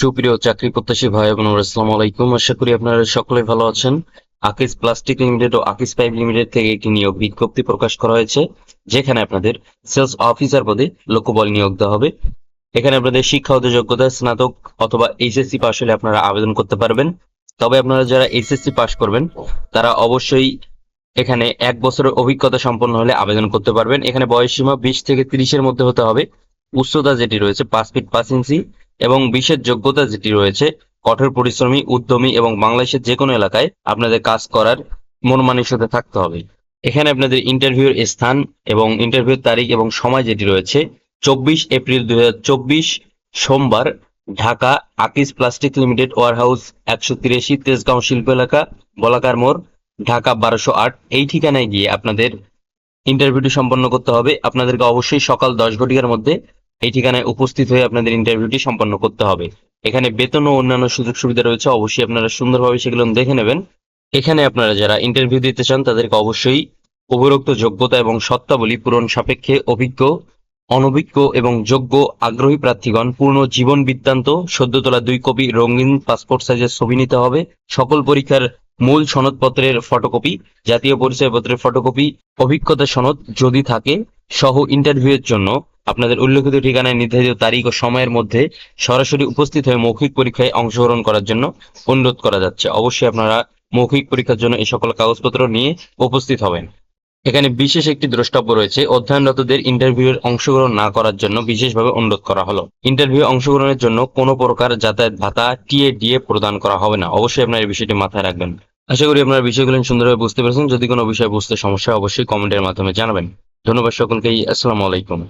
সুপ্রিয় চাকরি প্রত্যাশী ভাই বোন আসসালামু আলাইকুম। আশা করি আপনারা সকলে ভালো আছেন। আকিস প্লাস্টিক লিমিটেড ও আকিস পাইপ লিমিটেড থেকে একটি নিয়োগ বিজ্ঞপ্তি প্রকাশ করা হয়েছে, যেখানে আপনাদের সেলস অফিসার পদে লোকবল নিয়োগ দেওয়া হবে। এখানে আপনাদের শিক্ষাগত যোগ্যতা, স্নাতক অথবা এইচএসসি পাশ হলে আপনারা আবেদন করতে পারবেন। তবে আপনারা যারা এইচএসসি পাশ করবেন, তারা অবশ্যই এখানে এক বছরের অভিজ্ঞতা সম্পন্ন হলে আবেদন করতে পারবেন। এখানে বয়স সীমা বিশ থেকে তিরিশের মধ্যে হতে হবে। উচ্চতা যেটি রয়েছে পাঁচ ফিট পাঁচ ইঞ্চি। এবং বিশেষ যোগ্যতা যেটি রয়েছে, কঠোর পরিশ্রমী, উদ্যমী এবং বাংলাদেশের যে কোনো এলাকায় আপনাদের কাজ করার মন মানসিকতা থাকতে হবে। এখানে আপনাদের ইন্টারভিউর স্থান এবং ইন্টারভিউর তারিখ এবং সময় যেটি রয়েছে, চব্বিশ এপ্রিল দুই সোমবার, ঢাকা আকিস প্লাস্টিক লিমিটেড ওয়ারহাউস একশো তিরাশি তেজগাঁও শিল্প এলাকা, বলাকার মোড়, ঢাকা বারোশো আট। এই ঠিকানায় গিয়ে আপনাদের ইন্টারভিউটি সম্পন্ন করতে হবে। আপনাদেরকে অবশ্যই সকাল দশ ঘটিকার মধ্যে এই ঠিকানায় উপস্থিত হয়ে আপনাদের ইন্টারভিউটি সম্পন্ন করতে হবে। এখানে বেতন ও অন্যান্য সুযোগ সুবিধা রয়েছে, অবশ্যই আপনারা সুন্দরভাবে সেগুলো দেখে নেবেন। এখানে আপনারা যারা ইন্টারভিউ দিতে চান, তাদেরকে অবশ্যই উপরোক্ত যোগ্যতা এবং সত্তাবলী পূরণ সাপেক্ষে অভিজ্ঞ, অনভিজ্ঞ এবং যোগ্য আগ্রহী প্রার্থীগণ পূর্ণ জীবন বৃত্তান্ত সদ্য তোলা দুই কপি রঙিন পাসপোর্ট সাইজের ছবি নিতে হবে, সকল পরীক্ষার মূল সনদপত্রের ফটোকপি জাতীয় পরিচয়পত্রের ফটোকপি অভিজ্ঞতা সনদ যদি থাকে, সহ ইন্টারভিউয়ের জন্য আপনাদের উল্লেখিত ঠিকানায় নির্ধারিত তারিখ ও সময়ের মধ্যে সরাসরি উপস্থিত হয়ে মৌখিক পরীক্ষায় অংশগ্রহণ করার জন্য অনুরোধ করা যাচ্ছে। অবশ্যই আপনারা মৌখিক পরীক্ষার জন্য এই সকল কাগজপত্র নিয়ে উপস্থিত হবেন। এখানে বিশেষ একটি দ্রষ্টব্য রয়েছে, অধ্যয়নরতদের ইন্টারভিউয়ের অংশগ্রহণ না করার জন্য বিশেষভাবে অনুরোধ করা হলো। ইন্টারভিউ অংশগ্রহণের জন্য কোনো প্রকার যাতায়াত ভাতা টিএ ডিএ প্রদান করা হবে না। অবশ্যই আপনার এই বিষয়টি মাথায় রাখবেন। আশা করি আপনারা বিষয়গুলো সুন্দরভাবে বুঝতে পেরেছেন। যদি কোনো বিষয় বুঝতে সমস্যা অবশ্যই কমেন্টের মাধ্যমে জানাবেন। ধন্যবাদ সকলকেই। আসসালামু আলাইকুম।